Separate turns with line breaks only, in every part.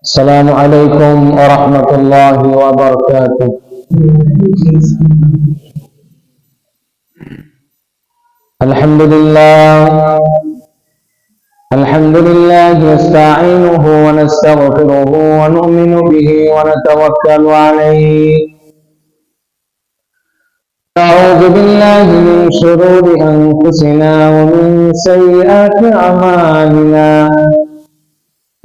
السلام عليكم ورحمة الله وبركاته. الحمد لله الحمد لله نستعينه ونستغفره ونؤمن به ونتوكل عليه. أعوذ بالله من شرور أنفسنا ومن سيئات أعمالنا.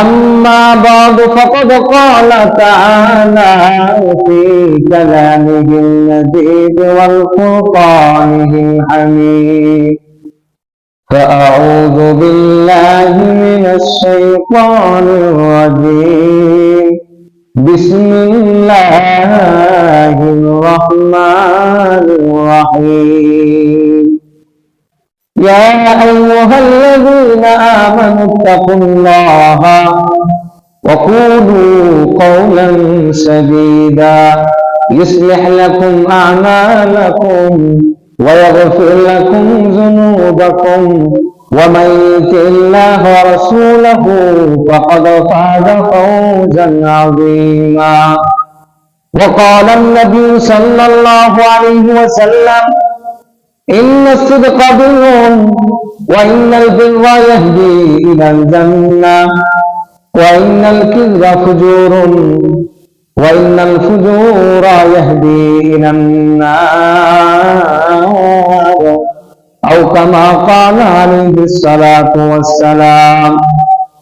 أما بعد فقد قال تعالى في كلامه النبيذ والفرقانه الحميد فأعوذ بالله من الشيطان الرجيم بسم الله الرحمن الرحيم يا أيها الذين آمنوا اتقوا الله وقولوا قولا سديدا. يصلح لكم أعمالكم ويغفر لكم ذنوبكم. ومن يطع الله ورسوله فقد فاز فوزا عظيما. وقال النبي صلى الله عليه وسلم إن الصدق بر وإن البر يهدي إلى الجنة وإن الكذب فجور وإن الفجور يهدي إلى النار أو كما قال عليه الصلاة والسلام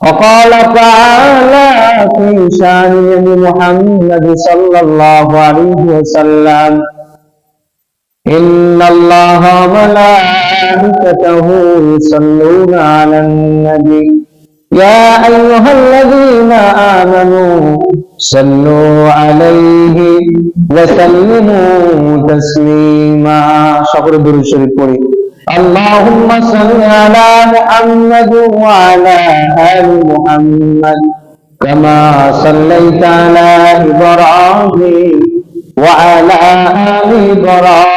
وقال تعالى في شان محمد صلى الله عليه وسلم إن الله وملائكته يصلون على النبي. يا أيها الذين آمنوا صلوا عليه وسلموا تسليما. شكر الدروس الشريف পড়ি اللهم صل على محمد وعلى آل محمد. كما صليت على إبراهيم وعلى آل إبراهيم.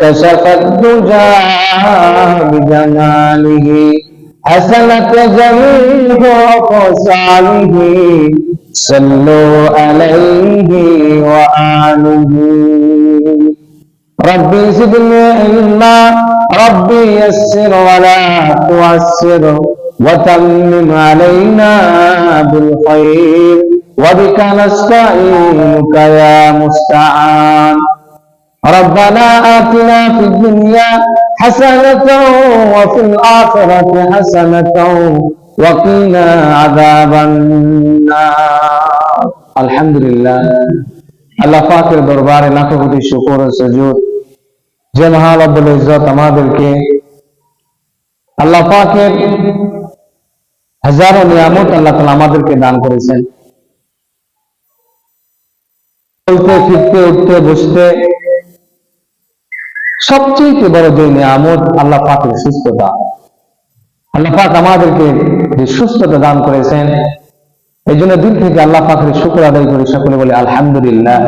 كشف الدجى بجماله حسنت جميع خصاله صلوا عليه وآله ربي زدني علما ربي يسر ولا تعسر وتمم علينا بالخير وبك نستعينك يا مستعان ربنا آتنا في الدنيا حسنة وفي الآخرة حسنة وقنا عذاب النار الحمد لله আল্লাহ পাকের দরবারে লাখো কোটি শুকর ও সুজুদ যে মহান রব্বুল ইজ্জত আমাদেরকে আল্লাহ পাকের হাজারো নিয়ামত আল্লাহ তাআলা আমাদেরকে দান করেছেন চলতে ফিরতে উঠতে বসতে সবচেয়ে বড় যে নিয়ামত আল্লাহ পাকের সুস্থতা। আল্লাহ পাক আমাদেরকে যে সুস্থতা দান করেছেন এই জন্য দিন থেকে আল্লাহ পাকের শুক্র আদায় করে, সকলে বলে আলহামদুলিল্লাহ।